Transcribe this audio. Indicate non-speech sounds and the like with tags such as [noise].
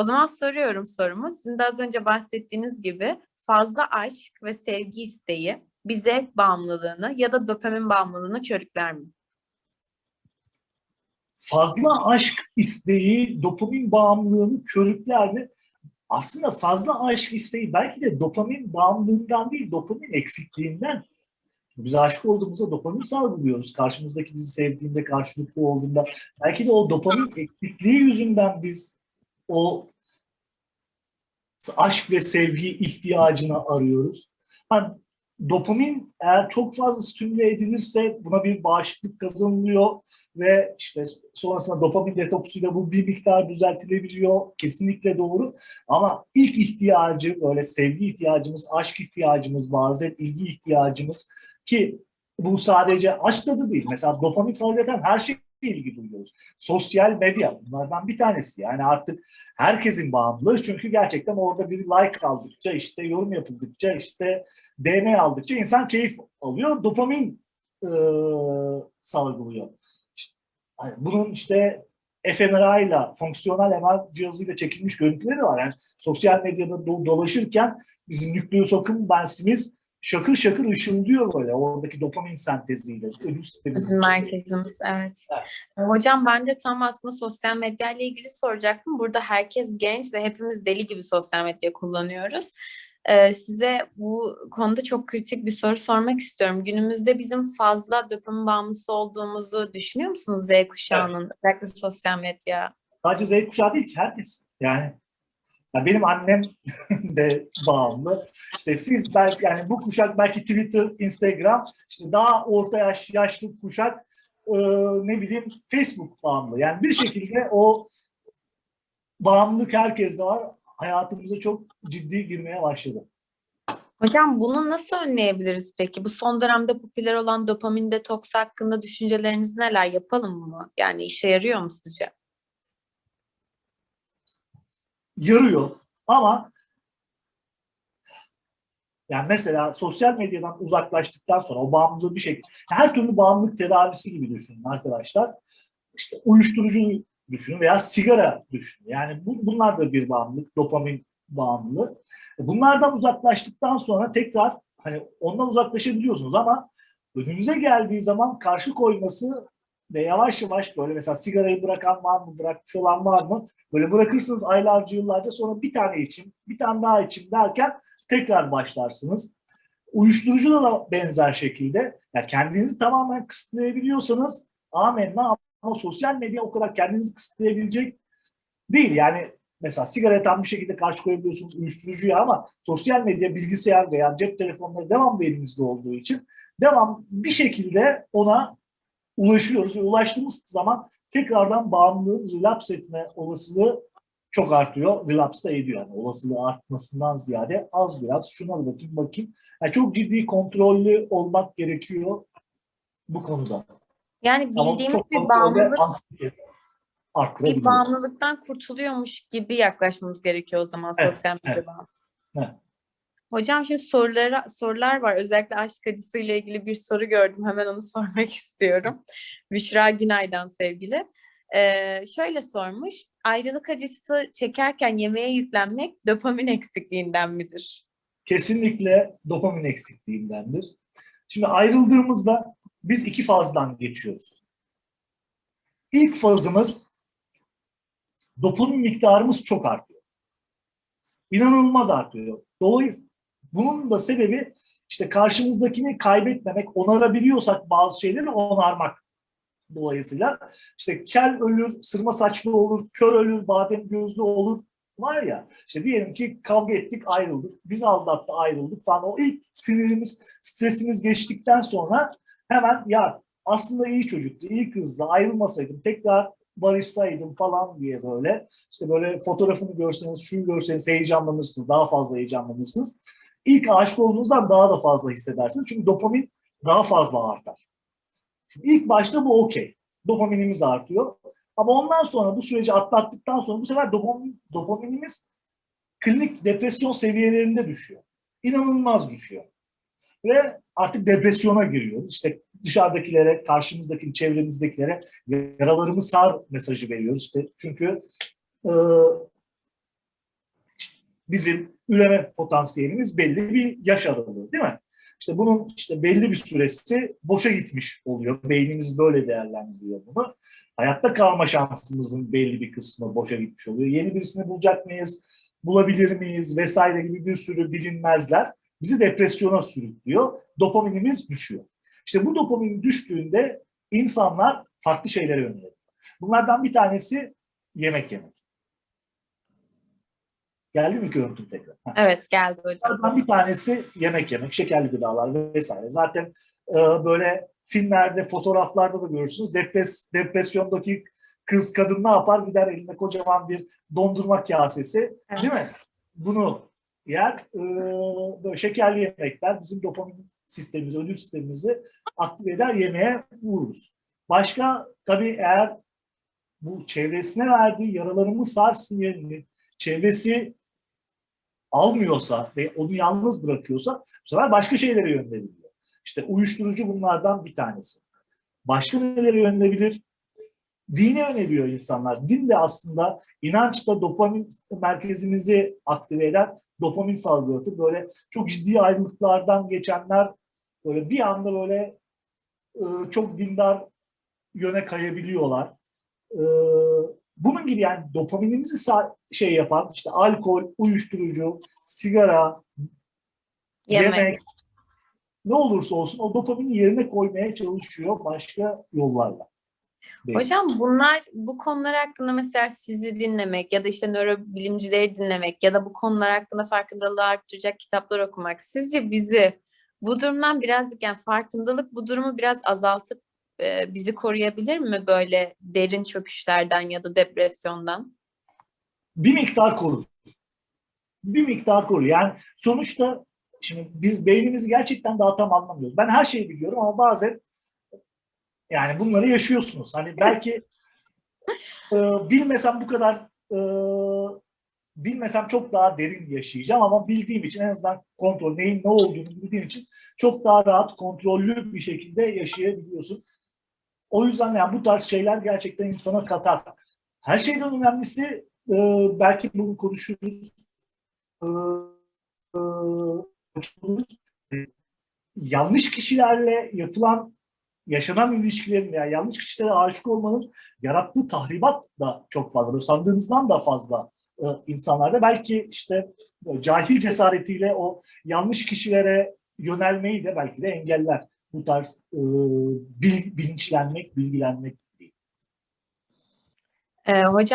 O zaman soruyorum sorumu. Sizin de az önce bahsettiğiniz gibi fazla aşk ve sevgi isteği bir zevk bağımlılığını ya da dopamin bağımlılığını körükler mi? Fazla aşk isteği dopamin bağımlılığını körükler mi? Aslında fazla aşk isteği belki de dopamin bağımlılığından değil, dopamin eksikliğinden. Biz aşık olduğumuzda dopamin salgılıyoruz. Karşımızdaki bizi sevdiğinde, karşılıklı olduğunda. Belki de o dopamin eksikliği yüzünden biz o aşk ve sevgi ihtiyacını arıyoruz. Yani dopamin eğer çok fazla stimüle edilirse buna bir bağışıklık kazanılıyor ve işte sonrasında dopamin detoksuyla bu bir miktar düzeltilebiliyor. Kesinlikle doğru. Ama ilk ihtiyacı böyle sevgi ihtiyacımız, aşk ihtiyacımız, bazen ilgi ihtiyacımız ki bu sadece aşkla da değil. Mesela dopamin salgılatan her şeyle ilgi duyuyoruz. Sosyal medya bunlardan bir tanesi. Yani artık herkesin bağımlı. Çünkü gerçekten orada bir like aldıkça, işte yorum yapıldıkça, işte DM aldıkça insan keyif alıyor. Dopamin e, salgılıyor. İşte, bunun işte fMRI ile, fonksiyonel MR cihazıyla çekilmiş görüntüleri var. Yani sosyal medyada do- dolaşırken bizim nükleus akımbensimiz şakır şakır ışıldıyor böyle oradaki dopamin senteziyle. Ödül. Bizim merkezimiz, evet. Evet. Hocam ben de tam aslında sosyal medya ile ilgili soracaktım. Burada herkes genç ve hepimiz deli gibi sosyal medya kullanıyoruz. Ee, size bu konuda çok kritik bir soru sormak istiyorum. Günümüzde bizim fazla dopamin bağımlısı olduğumuzu düşünüyor musunuz Z kuşağının özellikle sosyal medya? Sadece Z kuşağı değil ki herkes. Yani ya benim annem [laughs] de bağımlı. İşte siz belki yani bu kuşak belki Twitter, Instagram, işte daha orta yaş yaşlı kuşak e, ne bileyim Facebook bağımlı. Yani bir şekilde o bağımlılık herkeste var. Hayatımıza çok ciddi girmeye başladı. Hocam bunu nasıl önleyebiliriz peki? Bu son dönemde popüler olan dopamin detoksu hakkında düşünceleriniz neler? Yapalım mı? Yani işe yarıyor mu sizce? Yarıyor ama yani mesela sosyal medyadan uzaklaştıktan sonra o bağımlılığı bir şekilde her türlü bağımlılık tedavisi gibi düşünün arkadaşlar. İşte uyuşturucu düşünün veya sigara düşünün. Yani bu, bunlar da bir bağımlılık, dopamin bağımlılığı. Bunlardan uzaklaştıktan sonra tekrar hani ondan uzaklaşabiliyorsunuz ama önünüze geldiği zaman karşı koyması ve yavaş yavaş böyle mesela sigarayı bırakan var mı, bırakmış olan var mı? Böyle bırakırsınız aylarca, yıllarca sonra bir tane için, bir tane daha için derken tekrar başlarsınız. Uyuşturucuda da benzer şekilde ya kendinizi tamamen kısıtlayabiliyorsanız amenna ama sosyal medya o kadar kendinizi kısıtlayabilecek değil. Yani mesela sigaraya tam bir şekilde karşı koyabiliyorsunuz uyuşturucuya ama sosyal medya, bilgisayar veya cep telefonları devamlı elimizde olduğu için devam bir şekilde ona ulaşıyoruz ve ulaştığımız zaman tekrardan bağımlılığın relapse etme olasılığı çok artıyor. Relapse da ediyor. Yani olasılığı artmasından ziyade az biraz şuna da bakayım bakayım. Yani çok ciddi kontrollü olmak gerekiyor bu konuda. Yani bildiğimiz bir bağımlılık bir bağımlılıktan kurtuluyormuş gibi yaklaşmamız gerekiyor o zaman Evet, sosyal medya evet. bağımlılığı. Evet. Hocam şimdi sorulara, sorular var. Özellikle aşk acısı ile ilgili bir soru gördüm. Hemen onu [laughs] sormak istiyorum. Büşra Günay'dan sevgili. Ee, şöyle sormuş. Ayrılık acısı çekerken yemeğe yüklenmek dopamin eksikliğinden midir? Kesinlikle dopamin eksikliğindendir. Şimdi ayrıldığımızda biz iki fazdan geçiyoruz. İlk fazımız dopamin miktarımız çok artıyor. İnanılmaz artıyor. Dolayısıyla bunun da sebebi işte karşımızdakini kaybetmemek, onarabiliyorsak bazı şeyleri onarmak. Dolayısıyla işte kel ölür, sırma saçlı olur, kör ölür, badem gözlü olur var ya işte diyelim ki kavga ettik ayrıldık biz aldattı ayrıldık falan o ilk sinirimiz stresimiz geçtikten sonra hemen ya aslında iyi çocuktu iyi kızdı ayrılmasaydım tekrar barışsaydım falan diye böyle işte böyle fotoğrafını görseniz şunu görseniz heyecanlanırsınız daha fazla heyecanlanırsınız. İlk aşık olduğunuzdan daha da fazla hissedersiniz çünkü dopamin daha fazla artar. Şimdi ilk başta bu okey. Dopaminimiz artıyor. Ama ondan sonra bu süreci atlattıktan sonra bu sefer dopamin, dopaminimiz klinik depresyon seviyelerinde düşüyor. İnanılmaz düşüyor. Ve artık depresyona giriyoruz. İşte dışarıdakilere, karşımızdaki çevremizdekilere yaralarımı sar mesajı veriyoruz. İşte çünkü e, bizim üreme potansiyelimiz belli bir yaş aralığı değil mi? İşte bunun işte belli bir süresi boşa gitmiş oluyor. Beynimiz böyle değerlendiriyor bunu. Hayatta kalma şansımızın belli bir kısmı boşa gitmiş oluyor. Yeni birisini bulacak mıyız? Bulabilir miyiz? Vesaire gibi bir sürü bilinmezler bizi depresyona sürüklüyor. Dopaminimiz düşüyor. İşte bu dopamin düştüğünde insanlar farklı şeylere yöneliyor. Bunlardan bir tanesi yemek yemek. Geldi mi görüntüm tekrar? Evet geldi hocam. Bunlardan bir tanesi yemek yemek, şekerli gıdalar vesaire. Zaten e, böyle filmlerde, fotoğraflarda da görürsünüz. Depres, depresyondaki kız, kadın ne yapar? Gider elinde kocaman bir dondurma kasesi, Evet. değil mi? Bunu yer. E, böyle şekerli yemekler bizim dopamin sistemimizi, ödül sistemimizi aktive eder, yemeğe vururuz. Başka tabii eğer bu çevresine verdiği yaralarımı sarsın yerini çevresi almıyorsa ve onu yalnız bırakıyorsa bu sefer başka şeylere yönelebiliyor. İşte uyuşturucu bunlardan bir tanesi. Başka nelere yönelebilir? Dine yöneliyor insanlar. Din de aslında inançta dopamin merkezimizi aktive eden dopamin salgılatır. Böyle çok ciddi ayrılıklardan geçenler böyle bir anda böyle e, çok dindar yöne kayabiliyorlar. Bunun gibi yani dopaminimizi şey yapan işte alkol, uyuşturucu, sigara, Yemek. yemek ne olursa olsun o dopamini yerine koymaya çalışıyor başka yollarla. Hocam bunlar bu konular hakkında mesela sizi dinlemek ya da işte nörobilimcileri dinlemek ya da bu konular hakkında farkındalığı arttıracak kitaplar okumak sizce bizi bu durumdan birazcık yani farkındalık bu durumu biraz azaltıp e, bizi koruyabilir mi böyle derin çöküşlerden ya da depresyondan? bir miktar korur. Bir miktar korur. Yani sonuçta şimdi biz beynimizi gerçekten daha tam anlamıyoruz. Ben her şeyi biliyorum ama bazen yani bunları yaşıyorsunuz. Hani belki [laughs] e, bilmesem bu kadar e, bilmesem çok daha derin yaşayacağım ama bildiğim için en azından kontrol neyin ne olduğunu bildiğim için çok daha rahat kontrollü bir şekilde yaşayabiliyorsun. O yüzden yani bu tarz şeyler gerçekten insana katar. Her şeyden önemlisi e, belki bunu konuşuruz. E, e, yanlış kişilerle yapılan yaşanan ilişkilerin yani yanlış kişilere aşık olmanın yarattığı tahribat da çok fazla. Sandığınızdan da fazla e, insanlarda. Belki işte cahil cesaretiyle o yanlış kişilere yönelmeyi de belki de engeller. Bu tarz e, bil- bilinçlenmek, bilgilenmek E, hocam